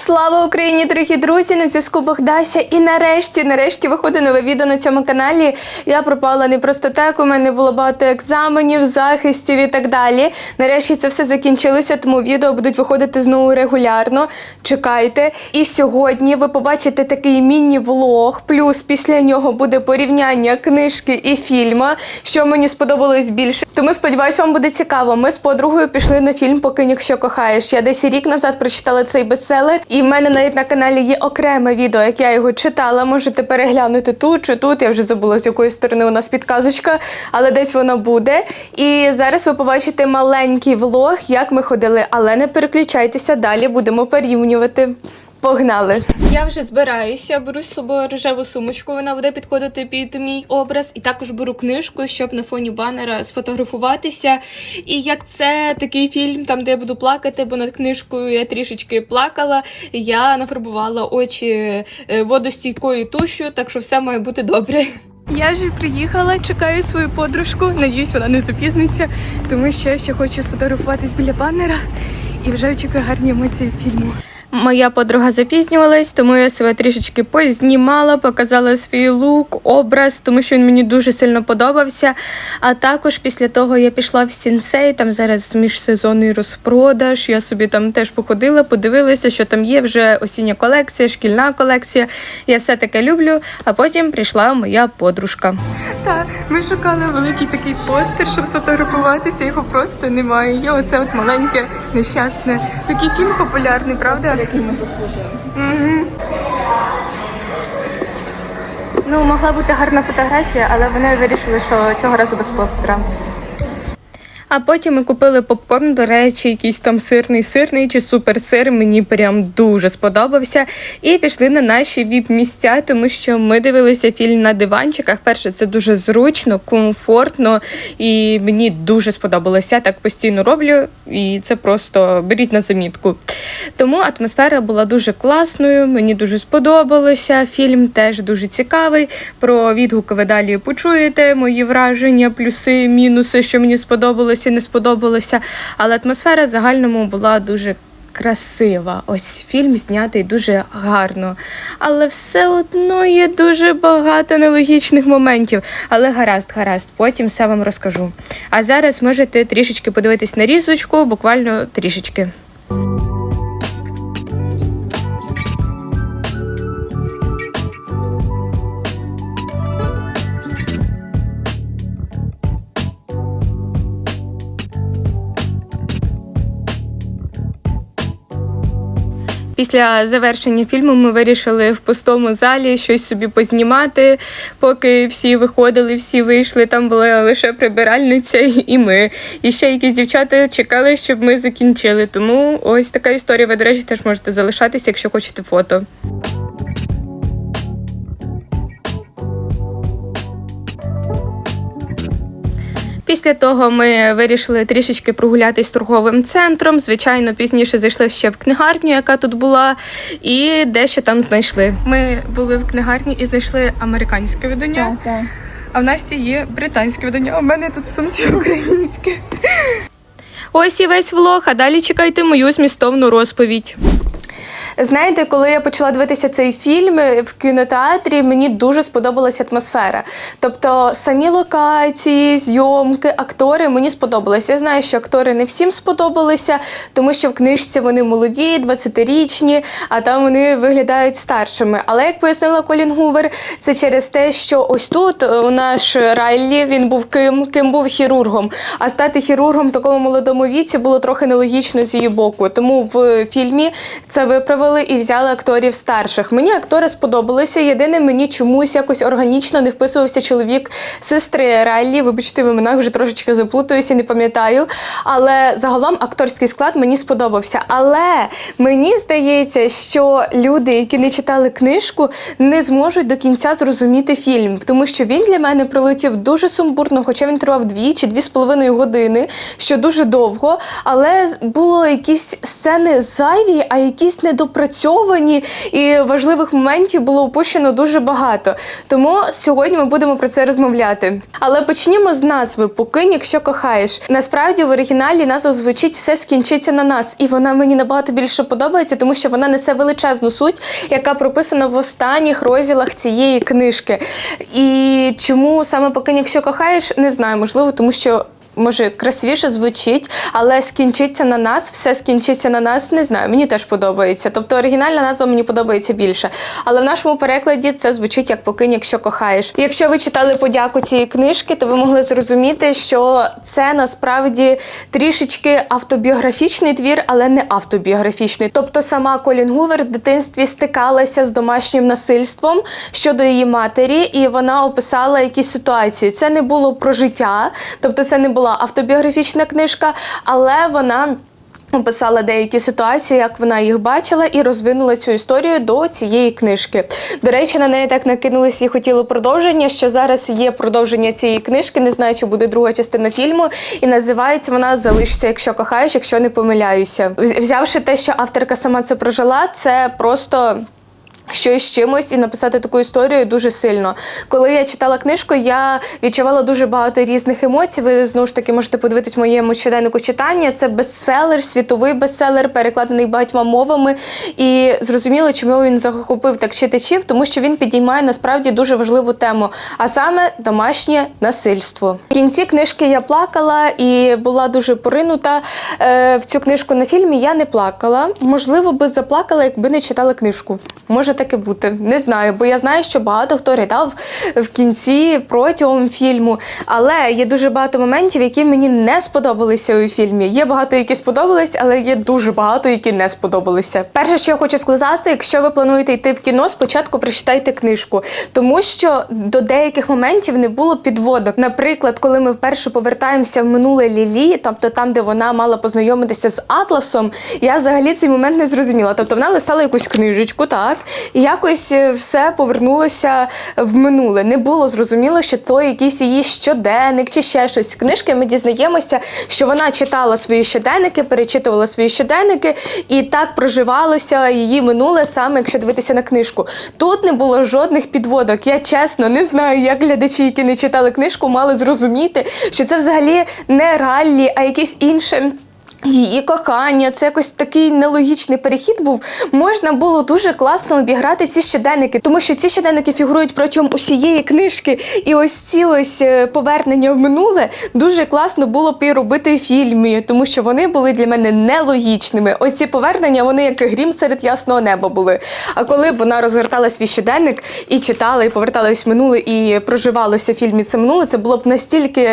Слава Україні, дорогі друзі! На зв'язку Богдася. І нарешті, нарешті виходить нове відео на цьому каналі. Я пропала не просто так. У мене було багато екзаменів, захистів і так далі. Нарешті це все закінчилося, тому відео будуть виходити знову регулярно. Чекайте. І сьогодні ви побачите такий міні-влог. Плюс після нього буде порівняння книжки і фільму, що мені сподобалось більше. Тому сподіваюся, вам буде цікаво. Ми з подругою пішли на фільм Покинь, якщо кохаєш. Я десь рік назад прочитала цей бестселер, і в мене навіть на каналі є окреме відео, як я його читала. Можете переглянути тут чи тут. Я вже забула з якої сторони у нас підказочка, але десь воно буде. І зараз ви побачите маленький влог, як ми ходили. Але не переключайтеся далі, будемо порівнювати. Погнали! Я вже збираюся, беру з собою рожеву сумочку. Вона буде підходити під мій образ, і також беру книжку, щоб на фоні банера сфотографуватися. І як це такий фільм, там де я буду плакати, бо над книжкою я трішечки плакала. Я нафарбувала очі е, водостійкою тушю, так що все має бути добре. Я вже приїхала, чекаю свою подружку. Надіюсь, вона не запізниться, тому що я ще хочу сфотографуватись біля банера і вже очікую гарні емоції фільму. Моя подруга запізнювалась, тому я себе трішечки познімала, показала свій лук, образ, тому що він мені дуже сильно подобався. А також після того я пішла в сінсей, там зараз міжсезонний розпродаж. Я собі там теж походила, подивилася, що там є вже осіння колекція, шкільна колекція. Я все таке люблю. А потім прийшла моя подружка. Так, ми шукали великий такий постер, щоб сфотографуватися. Його просто немає. Є оце от маленьке нещасне. Такий фільм популярний, правда? Який ми заслужили. Мгм. Ну, могла бути гарна фотографія, але вони вирішили, що цього разу без постера. А потім ми купили попкорн, до речі, якийсь там сирний сирний чи суперсир. Мені прям дуже сподобався. І пішли на наші віп-місця, тому що ми дивилися фільм на диванчиках. Перше, це дуже зручно, комфортно, і мені дуже сподобалося. Я так постійно роблю, і це просто беріть на замітку. Тому атмосфера була дуже класною, мені дуже сподобалося. Фільм теж дуже цікавий. Про відгуки ви далі почуєте, мої враження, плюси, мінуси, що мені сподобалося, не сподобалося. Але атмосфера загальному була дуже. Красива, ось фільм знятий дуже гарно, але все одно є дуже багато нелогічних моментів. Але гаразд, гаразд, потім все вам розкажу. А зараз можете трішечки подивитись на різочку, буквально трішечки. Після завершення фільму ми вирішили в пустому залі щось собі познімати. Поки всі виходили, всі вийшли. Там була лише прибиральниця і ми. І ще якісь дівчата чекали, щоб ми закінчили. Тому ось така історія. Ви, до речі, теж можете залишатися, якщо хочете фото. Після того ми вирішили трішечки прогулятись торговим центром. Звичайно, пізніше зайшли ще в книгарню, яка тут була, і дещо там знайшли. Ми були в книгарні і знайшли американське видання, Так, так. а в Насті є британське видання. А в мене тут в сумці українське. Ось і весь влог, а далі чекайте мою змістовну розповідь. Знаєте, коли я почала дивитися цей фільм в кінотеатрі, мені дуже сподобалася атмосфера. Тобто самі локації, зйомки, актори мені сподобалися. Я знаю, що актори не всім сподобалися, тому що в книжці вони молоді, 20-річні, а там вони виглядають старшими. Але як пояснила Колін Гувер, це через те, що ось тут у наш Райлі він був ким, ким був хірургом. А стати хірургом в такому молодому віці було трохи нелогічно з її боку. Тому в фільмі це виправили і взяли акторів старших. Мені актори сподобалися. Єдине, мені чомусь якось органічно не вписувався чоловік сестри Райлі. Вибачте, в іменах вже трошечки заплутуюся, не пам'ятаю. Але загалом акторський склад мені сподобався. Але мені здається, що люди, які не читали книжку, не зможуть до кінця зрозуміти фільм, тому що він для мене пролетів дуже сумбурно, хоча він тривав дві чи дві з половиною години, що дуже довго. Але було якісь сцени зайві, а якісь недописані недопрацьовані і важливих моментів було упущено дуже багато. Тому сьогодні ми будемо про це розмовляти. Але почнімо з назви Покинь, якщо кохаєш. Насправді в оригіналі назва звучить все скінчиться на нас, і вона мені набагато більше подобається, тому що вона несе величезну суть, яка прописана в останніх розділах цієї книжки. І чому саме покинь, якщо кохаєш, не знаю, можливо, тому що. Може, красивіше звучить, але скінчиться на нас, все скінчиться на нас, не знаю. Мені теж подобається. Тобто оригінальна назва мені подобається більше. Але в нашому перекладі це звучить як покинь, якщо кохаєш. Якщо ви читали подяку цієї книжки, то ви могли зрозуміти, що це насправді трішечки автобіографічний твір, але не автобіографічний. Тобто сама Колін Гувер в дитинстві стикалася з домашнім насильством щодо її матері, і вона описала якісь ситуації. Це не було про життя, тобто це не була автобіографічна книжка, але вона. Описала деякі ситуації, як вона їх бачила, і розвинула цю історію до цієї книжки. До речі, на неї так накинулися і хотіли продовження. Що зараз є продовження цієї книжки. Не знаю, чи буде друга частина фільму, і називається вона Залишся, якщо кохаєш, якщо не помиляюся. Взявши те, що авторка сама це прожила, це просто. Щось з чимось і написати таку історію дуже сильно. Коли я читала книжку, я відчувала дуже багато різних емоцій. Ви знову ж таки можете подивитись моєму щоденнику читання. Це бестселер, світовий бестселер, перекладений багатьма мовами. І зрозуміло, чому він захопив так читачів, тому що він підіймає насправді дуже важливу тему, а саме домашнє насильство. В кінці книжки я плакала і була дуже поринута е, в цю книжку на фільмі. Я не плакала. Можливо, би заплакала, якби не читала книжку. Може таке бути. Не знаю, бо я знаю, що багато хто ридав в кінці протягом фільму. Але є дуже багато моментів, які мені не сподобалися у фільмі. Є багато, які сподобались, але є дуже багато, які не сподобалися. Перше, що я хочу сказати, якщо ви плануєте йти в кіно, спочатку прочитайте книжку, тому що до деяких моментів не було підводок. Наприклад, коли ми вперше повертаємося в минуле Лілі, тобто там, де вона мала познайомитися з Атласом, я взагалі цей момент не зрозуміла. Тобто вона листала якусь книжечку, так і якось е, все повернулося в минуле. Не було зрозуміло, що то якийсь її щоденник чи ще щось. Книжки ми дізнаємося, що вона читала свої щоденники, перечитувала свої щоденники, і так проживалося її минуле, саме якщо дивитися на книжку. Тут не було жодних підводок. Я чесно не знаю, як глядачі, які не читали книжку, мали зрозуміти, що це взагалі не раллі, а якесь інше. Її кохання, це якось такий нелогічний перехід був. Можна було дуже класно обіграти ці щоденники, тому що ці щоденники фігурують протягом усієї книжки. І ось ці ось е, повернення в минуле дуже класно було б і робити фільмі, тому що вони були для мене нелогічними. Ось ці повернення, вони як грім серед ясного неба були. А коли б вона розгортала свій щоденник і читала, і поверталась в минуле, і проживалося в фільмі це минуле, це було б настільки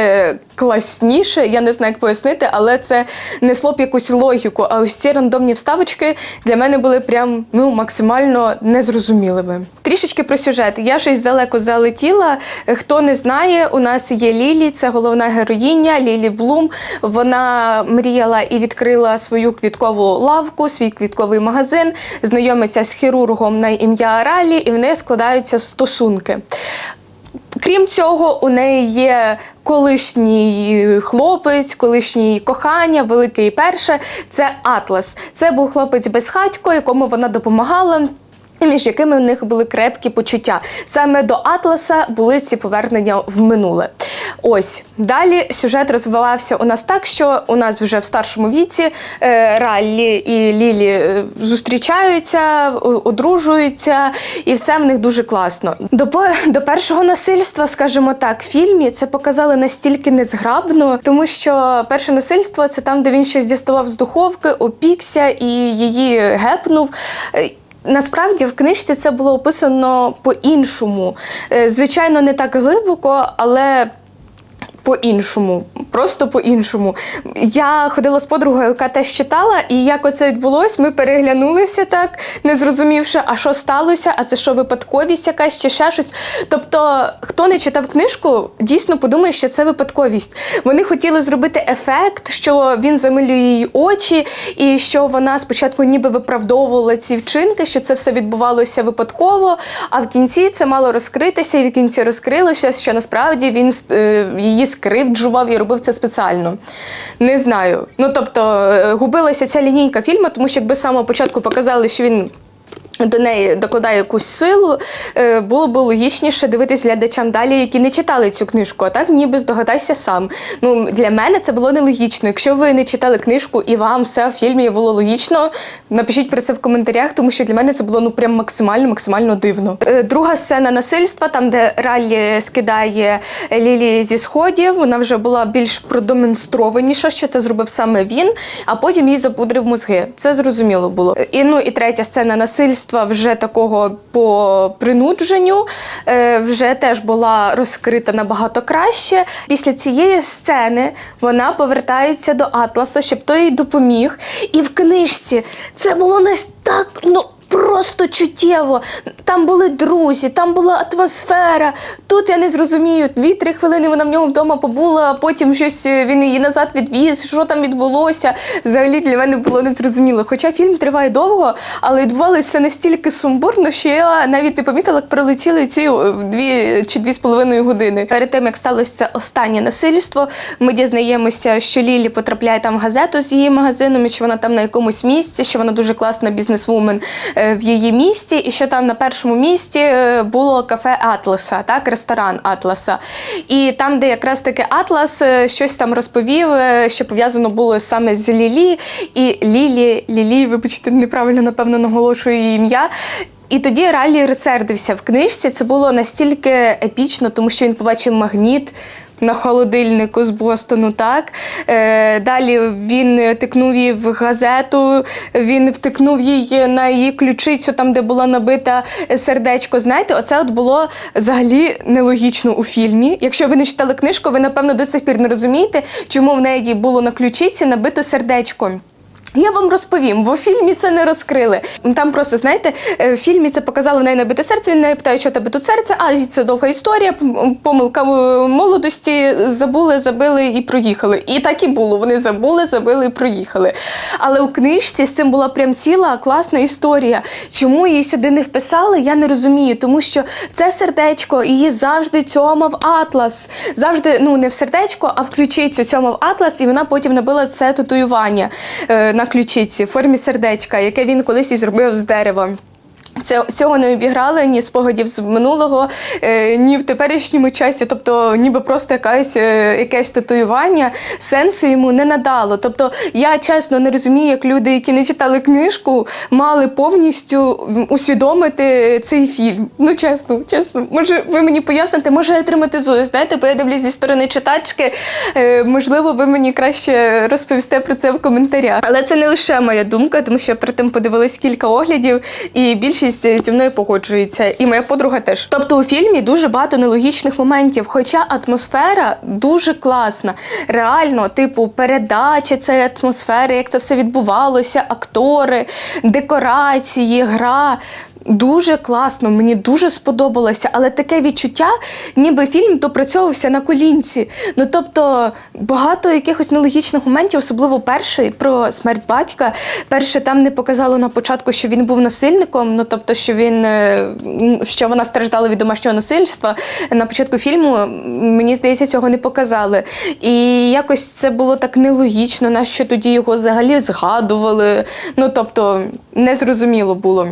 класніше, я не знаю, як пояснити, але це несло б якусь логіку. А ось ці рандомні вставочки для мене були прям ну максимально незрозумілими. Трішечки про сюжет. Я щось далеко залетіла. Хто не знає, у нас є Лілі, це головна героїня Лілі Блум. Вона мріяла і відкрила свою квіткову лавку, свій квітковий магазин, знайомиться з хірургом на ім'я Ралі, і в неї складаються стосунки. Крім цього, у неї є колишній хлопець, колишній кохання, велике і перше. Це Атлас. Це був хлопець безхатько, якому вона допомагала. Між якими в них були крепкі почуття. Саме до Атласа були ці повернення в минуле. Ось далі сюжет розвивався у нас так, що у нас вже в старшому віці е, Раллі і Лілі е, зустрічаються, одружуються, і все в них дуже класно. До, до першого насильства, скажімо так, в фільмі це показали настільки незграбно, тому що перше насильство це там, де він щось діставав з духовки, опікся і її гепнув. Насправді в книжці це було описано по-іншому. Е, Звичайно, не так глибоко, але по-іншому, просто по-іншому. Я ходила з подругою, яка теж читала, і як оце відбулось, ми переглянулися так, не зрозумівши, а що сталося, а це що випадковість якась чи ще щось. Тобто, хто не читав книжку, дійсно подумає, що це випадковість. Вони хотіли зробити ефект, що він замилює її очі, і що вона спочатку ніби виправдовувала ці вчинки, що це все відбувалося випадково, а в кінці це мало розкритися, і в кінці розкрилося, що насправді він е, її скривджував і робив це спеціально. Не знаю. Ну тобто е, губилася ця лінійка фільму, тому що якби з самого початку показали, що він. До неї докладає якусь силу, е, було б логічніше дивитись глядачам далі, які не читали цю книжку, а так ніби здогадайся сам. Ну для мене це було нелогічно. Якщо ви не читали книжку і вам все в фільмі було логічно, напишіть про це в коментарях, тому що для мене це було ну прям максимально, максимально дивно. Е, Друга сцена насильства, там де Раллі скидає Лілі зі сходів, вона вже була більш продемонстрованіша, що це зробив саме він, а потім їй запудрив мозги. Це зрозуміло було. І ну і третя сцена насильства вже такого по принудженню е, вже теж була розкрита набагато краще. Після цієї сцени вона повертається до Атласа, щоб той їй допоміг. І в книжці це було не так. ну. Просто чуттєво. Там були друзі, там була атмосфера. Тут я не зрозумію. Дві-три хвилини вона в нього вдома побула, а потім щось е, він її назад відвіз. Що там відбулося? Взагалі для мене було незрозуміло. Хоча фільм триває довго, але відбувалося настільки сумбурно, що я навіть не помітила, як пролетіли ці дві чи дві з половиною години. Перед тим як сталося останнє насильство, ми дізнаємося, що Лілі потрапляє там газету з її магазином, і що вона там на якомусь місці, що вона дуже класна бізнесвумен е, в її місті, і що там на першому місці е, було кафе Атласа, так, ресторан Атласа. І там, де якраз таки Атлас е, щось там розповів, е, що пов'язано було саме з Лілі. І Лілі, Лілі, вибачте, неправильно, напевно, наголошую її ім'я. І тоді Раллі розсердився в книжці. Це було настільки епічно, тому що він побачив магніт. На холодильнику з Бостону, так. Е, далі він тикнув її в газету, він втикнув її на її ключицю, там, де була набита сердечко. Знаєте, оце от було взагалі нелогічно у фільмі. Якщо ви не читали книжку, ви, напевно, до сих пір не розумієте, чому в неї було на ключиці набито сердечко. Я вам розповім, бо в фільмі це не розкрили. Там просто, знаєте, е, в фільмі це показали в неї набите серце. Він неї питає, що тебе тут серце, а це довга історія, помилка молодості, забули, забили і проїхали. І так і було. Вони забули, забили і проїхали. Але у книжці з цим була прям ціла класна історія. Чому її сюди не вписали, я не розумію. Тому що це сердечко її завжди цьомав атлас. Завжди, ну не в сердечко, а в ключицю цьомав атлас, і вона потім набила це татуювання е, ключиці в формі сердечка, яке він колись і зробив з дерева. Це, цього не обіграли ні спогадів з минулого, е, ні в теперішньому часі. Тобто, ніби просто якась, е, якесь татуювання сенсу йому не надало. Тобто, я чесно не розумію, як люди, які не читали книжку, мали повністю усвідомити цей фільм. Ну, чесно, чесно. Може, ви мені поясните, може я травматизую, знаєте, бо я дивлюсь зі сторони читачки. Е, можливо, ви мені краще розповісте про це в коментарях. Але це не лише моя думка, тому що я при тим подивилась кілька оглядів, і більшість зі мною погоджується, і моя подруга теж. Тобто у фільмі дуже багато нелогічних моментів, хоча атмосфера дуже класна. Реально, типу, передача цієї атмосфери, як це все відбувалося, актори, декорації, гра. Дуже класно, мені дуже сподобалося, але таке відчуття, ніби фільм допрацьовувався на колінці. Ну тобто багато якихось нелогічних моментів, особливо перший про смерть батька. Перше там не показало на початку, що він був насильником. Ну тобто, що він е, що вона страждала від домашнього насильства. На початку фільму мені здається, цього не показали. І якось це було так нелогічно, нащо тоді його взагалі згадували. Ну тобто, незрозуміло було.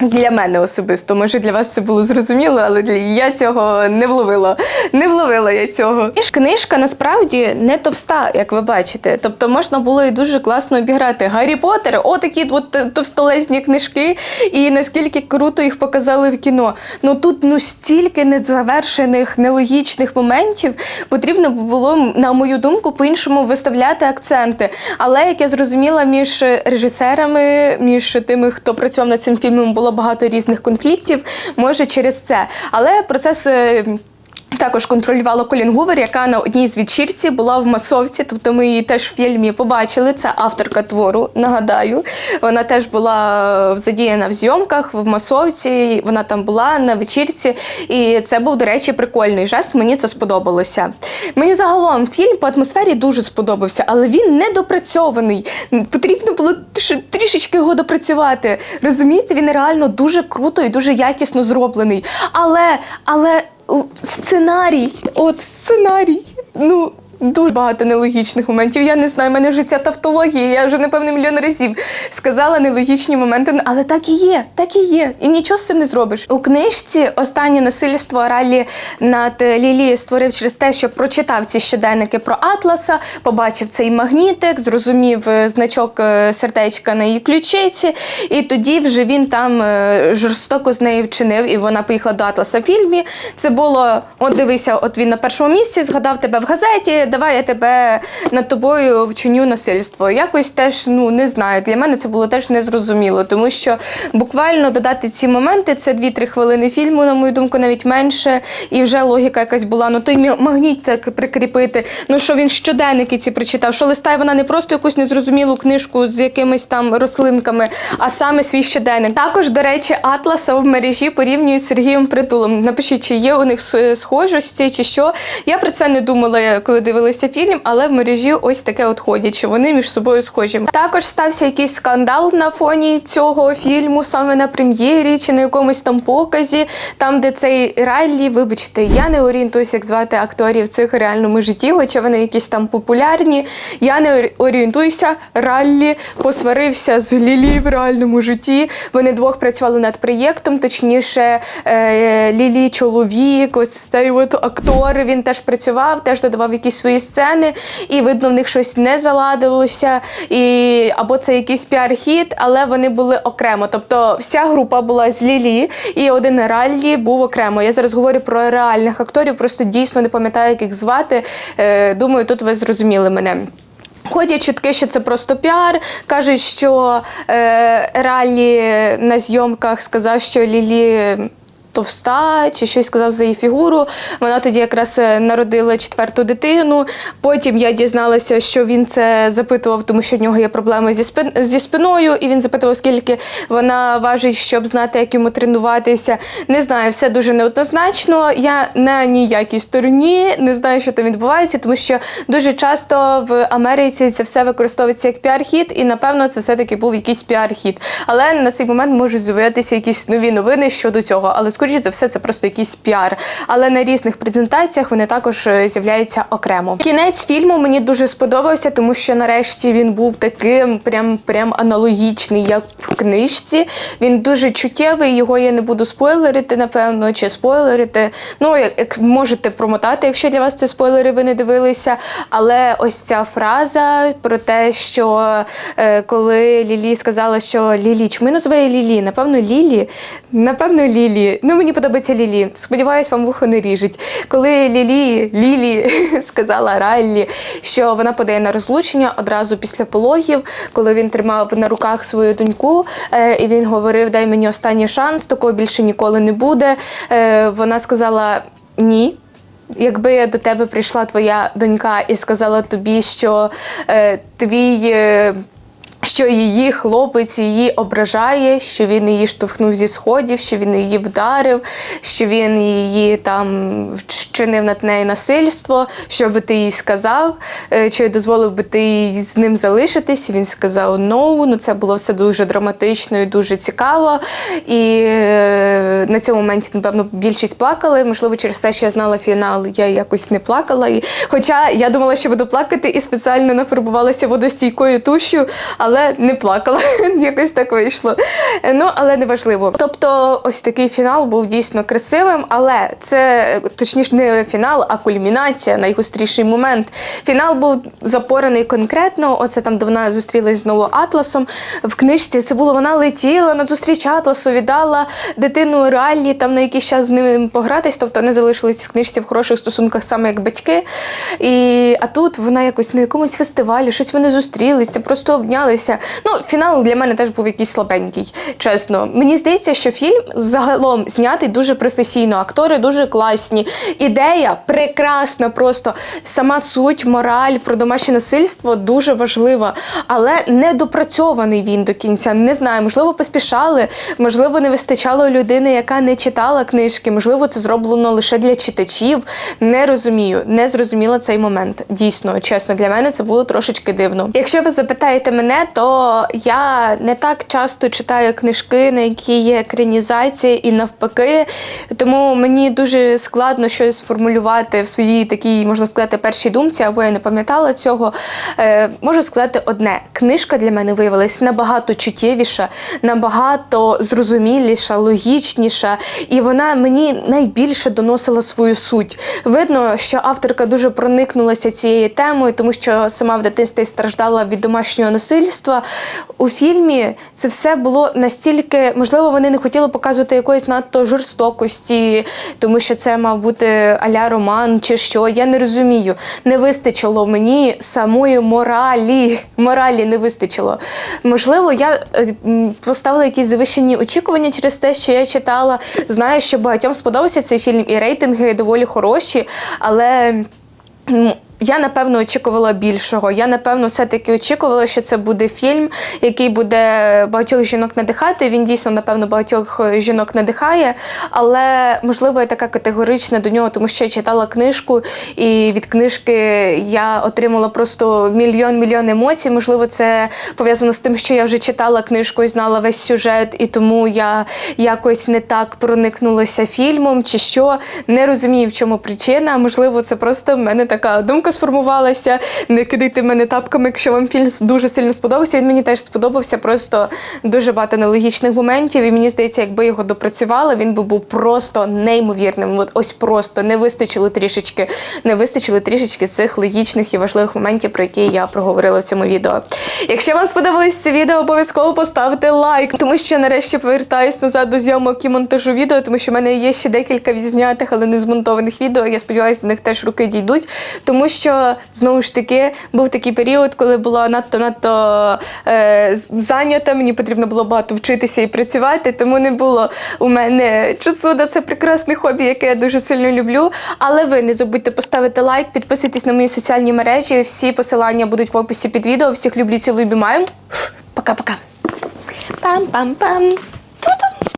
Для мене особисто, може для вас це було зрозуміло, але для я цього не вловила. Не вловила я цього. І ж книжка насправді не товста, як ви бачите. Тобто можна було і дуже класно обіграти. Гаррі Поттер, отакі от товстолезні книжки, і наскільки круто їх показали в кіно. Ну тут ну стільки незавершених, нелогічних моментів. Потрібно було, на мою думку, по-іншому виставляти акценти. Але як я зрозуміла, між режисерами, між тими, хто працював над цим фільмом, було багато різних конфліктів. Може, через це. Але процес. Також контролювала Колін Гувер, яка на одній з вечірці була в масовці. Тобто ми її теж в фільмі побачили. Це авторка твору. Нагадаю, вона теж була задіяна в зйомках в масовці. Вона там була на вечірці, і це був, до речі, прикольний жест. Мені це сподобалося. Мені загалом фільм по атмосфері дуже сподобався, але він недопрацьований. Потрібно було трішечки його допрацювати. Розумієте, він реально дуже круто і дуже якісно зроблений. Але, але. Сценарій, от сценарій. ну. Дуже багато нелогічних моментів. Я не знаю, в мене ця тавтологія. Я вже напевно мільйон разів сказала нелогічні моменти, але так і є, так і є. І нічого з цим не зробиш. У книжці останнє насильство Ралі над Лілі створив через те, що прочитав ці щоденники про Атласа, побачив цей магнітик, зрозумів е, значок е, сердечка на її ключиці, і тоді вже він там е, жорстоко з нею вчинив, і вона поїхала до Атласа в фільмі. Це було: от дивися, от він на першому місці згадав тебе в газеті. Давай я тебе над тобою вчиню насильство. Якось теж ну не знаю. Для мене це було теж незрозуміло, тому що буквально додати ці моменти це 2-3 хвилини фільму, на мою думку, навіть менше, і вже логіка якась була. Ну той магніт так прикріпити. Ну що він щоденники ці прочитав, що листає вона не просто якусь незрозумілу книжку з якимись там рослинками, а саме свій щоденник. Також, до речі, Атласа в мережі порівнюють з Сергієм Притулом. Напишіть, чи є у них схожості, чи що. Я про це не думала, коли дивилася фільм, але в мережі ось таке от ходять, що вони між собою схожі. Також стався якийсь скандал на фоні цього фільму, саме на прем'єрі чи на якомусь там показі, там, де цей Райлі, вибачте, я не орієнтуюся, як звати акторів цих реальному житті, хоча вони якісь там популярні. Я не орієнтуюся. Раллі посварився з Лілі в реальному житті. Вони двох працювали над проєктом, точніше, е, Лілі чоловік, ось цей от актор. Він теж працював, теж додавав якісь свої сцени, і видно, в них щось не заладилося. І або це якийсь піар-хіт, але вони були окремо. Тобто вся група була з Лілі, і один Раллі був окремо. Я зараз говорю про реальних акторів, просто дійсно не пам'ятаю, як їх звати. Е, Думаю, тут ви зрозуміли мене. Ходять чутки, що це просто піар. Кажуть, що е, Ралі на зйомках сказав, що Лілі. Товста чи щось сказав за її фігуру. Вона тоді якраз е, народила четверту дитину. Потім я дізналася, що він це запитував, тому що в нього є проблеми зі спин зі спиною, і він запитував, скільки вона важить, щоб знати, як йому тренуватися. Не знаю, все дуже неоднозначно. Я на ніякій стороні не знаю, що там відбувається, тому що дуже часто в Америці це все використовується як піар-хід, і напевно це все-таки був якийсь піар-хід. Але на цей момент можуть з'явитися якісь нові новини щодо цього. Але скоріше за все, це просто якийсь піар. Але на різних презентаціях вони також е, з'являються окремо. Кінець фільму мені дуже сподобався, тому що нарешті він був таким прям прям аналогічний, як в книжці. Він дуже чуттєвий. Його я не буду спойлерити, напевно, чи спойлерити. Ну, як можете промотати, якщо для вас це спойлери, ви не дивилися. Але ось ця фраза про те, що е, коли Лілі сказала, що Лілі, чому називає Лілі? Напевно, Лілі. Напевно, Лілі. Ну, мені подобається Лілі. Сподіваюсь, вам вухо не ріжуть. Коли Лілі, Лілі сказала Раллі, що вона подає на розлучення одразу після пологів, коли він тримав на руках свою доньку, е, і він говорив: Дай мені останній шанс, такого більше ніколи не буде. Е, вона сказала ні. Якби до тебе прийшла твоя донька і сказала тобі, що е, твій. Е, що її хлопець її ображає, що він її штовхнув зі сходів, що він її вдарив, що він її там вчинив над нею насильство, що би ти їй сказав, е, чи дозволив би ти їй з ним залишитись. Він сказав «no». Ну це було все дуже драматично і дуже цікаво. І е, на цьому моменті, напевно, більшість плакали. Можливо, через те, що я знала фінал, я якось не плакала. І, хоча я думала, що буду плакати і спеціально нафарбувалася водостійкою тушю, але не плакала. Якось так вийшло. Е, Ну, але не важливо. Тобто, ось такий фінал був дійсно красивим, але це точніше не фінал, а кульмінація, найгостріший момент. Фінал був запорений конкретно. Оце там, де вона зустрілась знову Атласом. В книжці це було вона летіла на зустріч Атласу, віддала дитину Раллі там на якийсь час з ним погратись. Тобто вони залишились в книжці в хороших стосунках саме як батьки. І, а тут вона якось на якомусь фестивалі, щось вони зустрілися, просто обнялися. Ну, фінал для мене теж був якийсь слабенький, чесно. Мені здається, що фільм загалом знятий дуже професійно, актори дуже класні. Ідея прекрасна, просто сама суть, мораль про домашнє насильство дуже важлива, але не допрацьований він до кінця. Не знаю, можливо, поспішали, можливо, не вистачало людини, яка не читала книжки, можливо, це зроблено лише для читачів. Не розумію, не зрозуміла цей момент. Дійсно, чесно, для мене це було трошечки дивно. Якщо ви запитаєте мене, то я не так часто читаю книжки, на які є екранізації, і навпаки. Тому мені дуже складно щось сформулювати в своїй такій, можна сказати, першій думці, або я не пам'ятала цього. Е, можу сказати одне: книжка для мене виявилась набагато чуттєвіша, набагато зрозуміліша, логічніша, і вона мені найбільше доносила свою суть. Видно, що авторка дуже проникнулася цією темою, тому що сама в дитинстві страждала від домашнього насильства. У фільмі це все було настільки, можливо, вони не хотіли показувати якоїсь надто жорстокості, тому що це мав бути аля роман чи що. Я не розумію. Не вистачило мені самої моралі. Моралі не вистачило. Можливо, я е, поставила якісь завищені очікування через те, що я читала. Знаю, що багатьом сподобався цей фільм, і рейтинги доволі хороші, але. Я напевно очікувала більшого. Я напевно все-таки очікувала, що це буде фільм, який буде багатьох жінок надихати. Він дійсно, напевно, багатьох е, жінок надихає. Але можливо, я така категорична до нього, тому що я читала книжку, і від книжки я отримала просто мільйон мільйон емоцій. Можливо, це пов'язано з тим, що я вже читала книжку і знала весь сюжет, і тому я якось не так проникнулася фільмом, чи що. Не розумію, в чому причина. Можливо, це просто в мене така думка сформувалася. Не кидайте мене тапками, якщо вам фільм дуже сильно сподобався. Він мені теж сподобався. Просто дуже багато нелогічних моментів. І мені здається, якби його допрацювали, він би був просто неймовірним. От ось просто не вистачило трішечки, не вистачило трішечки цих логічних і важливих моментів, про які я проговорила в цьому відео. Якщо вам сподобалось це відео, обов'язково поставте лайк, тому що нарешті повертаюсь назад до зйомок і монтажу відео, тому що в мене є ще декілька відзнятих, але не змонтованих відео. Я сподіваюся, до них теж руки дійдуть, тому що знову ж таки був такий період, коли була надто надто е, зайнята. Мені потрібно було багато вчитися і працювати, тому не було у мене часу на це прекрасне хобі, яке я дуже сильно люблю. Але ви не забудьте поставити лайк, підписуйтесь на мої соціальні мережі. Всі посилання будуть в описі під відео. Всіх люблю, цілую, обіймаю. Пока-пока. Пам-пам-пам.